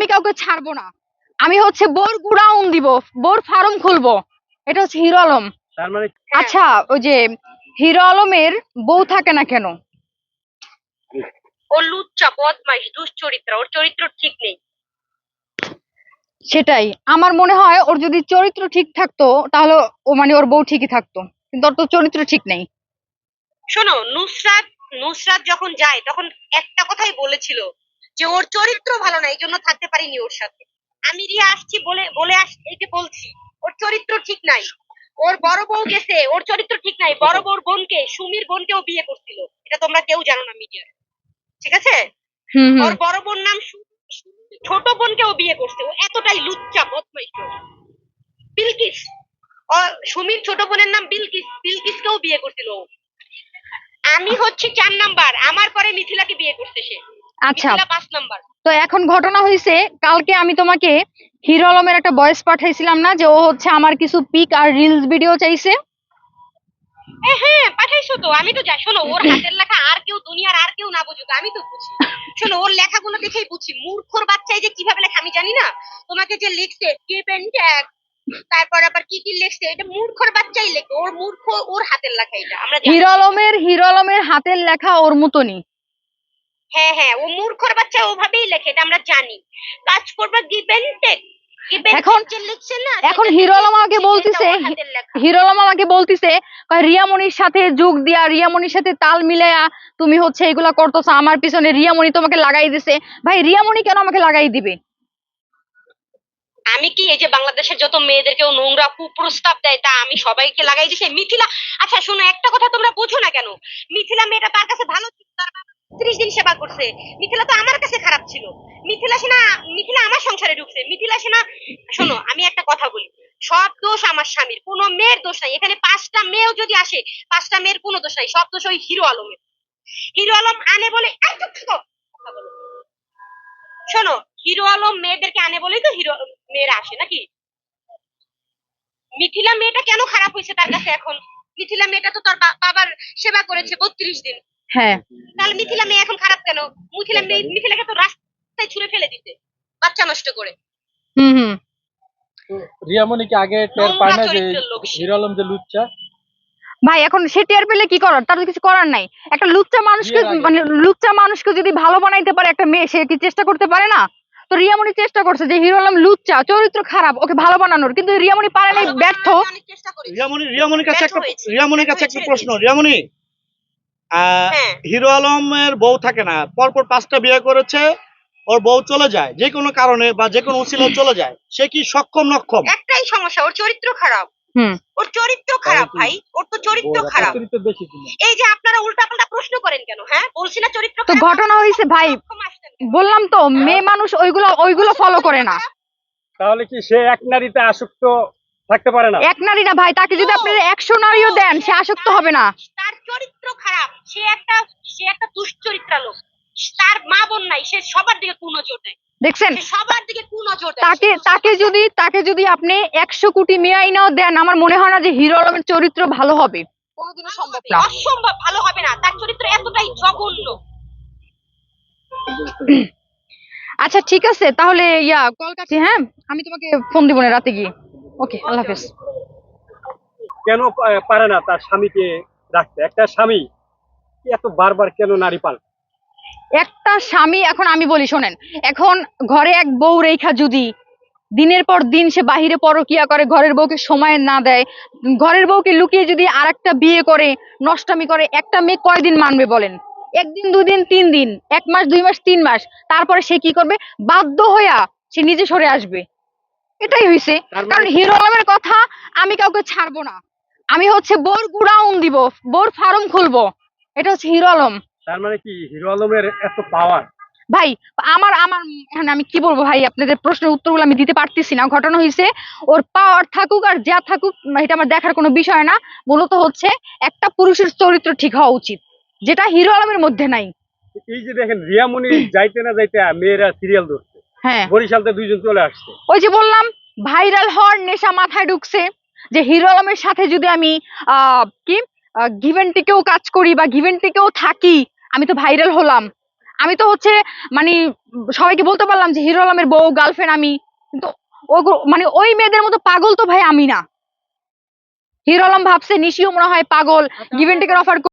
আমি কাউকে ছাড়বো না। আমি হচ্ছে বোর গুড়াউন দিব বোর ফার্ম খুলবো। এটা হচ্ছে হিরো আলম। তার মানে আচ্ছা ওই যে হিরো আলমের বউ থাকে না কেন? ও লুচ্চা বদমাইশ দুশ্চরিত্রা ওর চরিত্র ঠিক নেই। সেটাই। আমার মনে হয় ওর যদি চরিত্র ঠিক থাকতো তাহলে ও মানে ওর বউ ঠিকই থাকতো। কিন্তু ওর তো চরিত্র ঠিক নেই। শোনো নুসরাত নুসরাত যখন যায় তখন একটা কথাই বলেছিল। যে ওর চরিত্র ভালো না এই জন্য থাকতে পারিনি ওর সাথে। আমি রিয়া আসছি বলে বলে আস এই যে বলছি ওর চরিত্র ঠিক নাই। ওর বড় বউ গেছে ওর চরিত্র ঠিক নাই। বড় বউর বোনকে সুমির বোনকেও বিয়ে করছিল। এটা তোমরা কেউ জানো না মিডিয়ার ঠিক আছে? ওর বড় বোন নাম ছোট বোনকেও বিয়ে করছে। ও এতটাই লুচ্চা বদমাইশ। বিলকিস। ও সুমির ছোট বোনের নাম বিলকিস। বিলকিসকেও বিয়ে করছিল ও। আমি হচ্ছে চার নাম্বার। আমার পরে মিথিলাকে বিয়ে করছে সে। আচ্ছা। মিথিলা পাঁচ নাম্বার। তো এখন ঘটনা হয়েছে কালকে আমি তোমাকে হিরো আলমের একটা ভয়েস পাঠাইছিলাম না যে ও হচ্ছে আমার কিছু পিক আর রিলস ভিডিও চাইছে? হ্যাঁ হ্যাঁ পাঠাইছো তো। আমি তো যাই শোনো ওর হাতের লেখা আর কেউ দুনিয়ার আর কেউ না বুঝুক আমি তো বুঝি। শোনো ওর লেখাগুলো দেখেই বুঝি। মূর্খর বাচ্চাই যে কীভাবে লেখা আমি জানি না। তোমাকে যে লিখছে এন্ড ট্যাগ? তারপর আবার কি কি লিখছে? এটা মূর্খর বাচ্চাই লেখে। ওর মূর্খ ওর হাতের লেখা এটা। আমরা। হিরো আলমের হিরো আলমের হাতের লেখা ওর মতনই। হ্যাঁ হ্যাঁ ও মূর্খর বাচ্চা ওভাবেই লেখে এটা আমরা জানি। কাজ করবে গিভেন টেক এখন- এখন সেটা হিরো আলম দেখেই আমাকে বলতেছে এটা ওর হাতের লেখা। হিরো আলম আমাকে বলতেছে কয় রিয়ামণির সাথে যোগ দিয়া রিয়ামণির সাথে তাল মিলায়া তুমি হচ্ছে এগুলা করতেছো আমার পিছনে রিয়ামণি তোমাকে লাগাই দিছে। ভাই রিয়ামণি কেন আমাকে লাগাই দিবে? আমি কি এই যে বাংলাদেশের যত মেয়েদেরকেও নোংরা কুপ্রস্তাব দেয়, তা আমি সবাইকে লাগাই দিছি মিথিলা আচ্ছা শোনো, একটা কথা তোমরা বোঝো না কেন? মিথিলা মেয়েটা তার কাছে ভালো ছিল, তার ত্রিশ দিন সেবা করছে। মিথিলা তো আমার কাছে খারাপ ছিল। মিথিলা সেনা, মিথিলা আমার সংসারে ঢুকছে। মিথিলা সেনা, শোনো, আমি একটা কথা বলি। সব দোষ আমার স্বামীর, কোনো মেয়ের দোষ নাই। এখানে পাঁচটা মেয়েও যদি আসে, পাঁচটা মেয়ের কোনো দোষ নাই। সব দোষ ওই হিরো আলমের। হিরো আলম আনে বলে। শোনো হিরো আলম মেয়েদেরকে আনে বলেই তো হিরো মেয়েরা আসে নাকি? মিথিলা মেয়েটা কেন খারাপ হয়েছে তার কাছে এখন? মিথিলা মেয়েটা তো তার বাবার সেবা করেছে বত্রিশ দিন। হ্যাঁ। তাহলে মিথিলা মেয়ে এখন খারাপ কেন? মিথিলা মেয়ে মিথিলাকে তো রাস্তায় ছুঁড়ে ফেলে দিতে বাচ্চা নষ্ট করে। হুম হুম। রিয়ামণি কি আগে টের পায় না যে চরিত্রের হিরো আলম যে লুচ্চা? ভাই এখন সে টের পেলে কি করার? তার কিছু করার নাই। একটা লুচ্চা মানুষকে মানে লুচ্চা মানুষকে যদি ভালো বানাইতে পারে একটা মেয়ে সে কি চেষ্টা করতে পারে না? তো রিয়ামণি চেষ্টা করছে যে হিরো আলম লুচ্চা চরিত্র খারাপ ওকে ভালো বানানোর কিন্তু রিয়ামণি পারে নাই ব্যর্থ। রিয়ামণি রিয়ামণির কাছে একটা। রিয়ামণির কাছে একটা প্রশ্ন রিয়ামণি হ্যাঁ। হিরো আলমের বউ থাকে না পরপর পাঁচটা বিয়ে করেছে ওর বউ চলে যায় যে কোনো কারণে বা যে কোনো উচিলে চলে যায় সে কি সক্ষম নক্ষম? একটাই সমস্যা ওর চরিত্র খারাপ। হুম। ওর চরিত্র খারাপ ভাই। ওর তো চরিত্র খারাপ। এই যে আপনারা উল্টা পাল্টা প্রশ্ন করেন কেন হ্যাঁ? বলছি না চরিত্র তো ঘটনা হয়েছে ভাই? বললাম তো মেয়ে মানুষ ওইগুলো ওইগুলো ফলো করে না। তাহলে কি সে এক নারীতে আসক্ত থাকতে পারে না? এক নারী না ভাই তাকে যদি আপনি একশো নারীও দেন সে আসক্ত হবে না। তার চরিত্র খারাপ। সে একটা সে একটা দুশ্চরিত্রা লোক। তার মা বোন নাই সে সবার দিকে কুনজর দেয়। দেখছেন সবার দিকে কুনজর দেয়। তাকে তাকে যদি তাকে যদি আপনি একশো কোটি মেয়ে আইনাও দেন আমার মনে হয় না যে হিরো আলমের চরিত্র ভালো হবে কোনোদিনও সম্ভব না। অসম্ভব ভালো হবে না। তার চরিত্র এতটাই জঘন্য। আচ্ছা ঠিক আছে তাহলে ইয়া কল কাটছি হ্যাঁ? আমি তোমাকে ফোন দিব না রাতে গিয়ে। ওকে আল্লাহ হাফেজ। কেন পারে না তার স্বামীকে রাখতে? একটা স্বামী এত বারবার কেন নারী পাল? একটা স্বামী এখন আমি বলি শোনেন এখন ঘরে এক বউ রেখা যদি দিনের পর দিন সে বাহিরে পরকিয়া করে ঘরের বউকে সময় না দেয় ঘরের বউকে লুকিয়ে যদি আর একটা বিয়ে করে নষ্টামি করে একটা মেয়ে কয়দিন মানবে বলেন? একদিন দুদিন তিন দিন এক মাস দুই মাস তিন মাস। তারপরে সে কি করবে? বাধ্য হইয়া সে নিজে সরে আসবে। এটাই হয়েছে মানে- কারণ হিরো আলমের কথা আমি কাউকে ছাড়বো না। আমি হচ্ছে বোর গুড়াউন দিব বোর ফার্ম খুলবো। এটা হচ্ছে হিরো আলম। তার মানে কি? হিরো আলমের এত পাওয়ার ভাই আমার আমার এখন আমি কি বলব ভাই? আপনাদের প্রশ্নের উত্তরগুলো আমি দিতে পারতেছি না। ঘটনা হয়েছে ওর পাওয়ার থাকুক আর যা থাকুক এটা আমার দেখার কোনো বিষয় না। মূলত হচ্ছে একটা পুরুষের চরিত্র ঠিক হওয়া উচিত। যেটা হিরো আলমের মধ্যে নাই। এই যে দেখেন রিয়ামণি যাইতে না যাইতে মেয়েরা সিরিয়াল ধরছে। হ্যাঁ। বরিশালতে দুইজন চলে আসছে। ওই যে বললাম ভাইরাল হওয়ার নেশা মাথায় ঢুকছে যে হিরো আলমের সাথে যদি আমি কি গিভেন্টিকেও কাজ করি বা গিভেন্টিকেও থাকি আমি তো ভাইরাল হলাম। আমি তো হচ্ছে মানে সবাইকে বলতে পারলাম যে হিরো আলমের বউ গার্লফ্রেন্ড আমি। কিন্তু মানে ওই মেয়েদের মতো পাগল তো ভাই আমি না। হিরো আলম ভাবছে নিশিও মনে হয় পাগল গিভেন টেকের অফার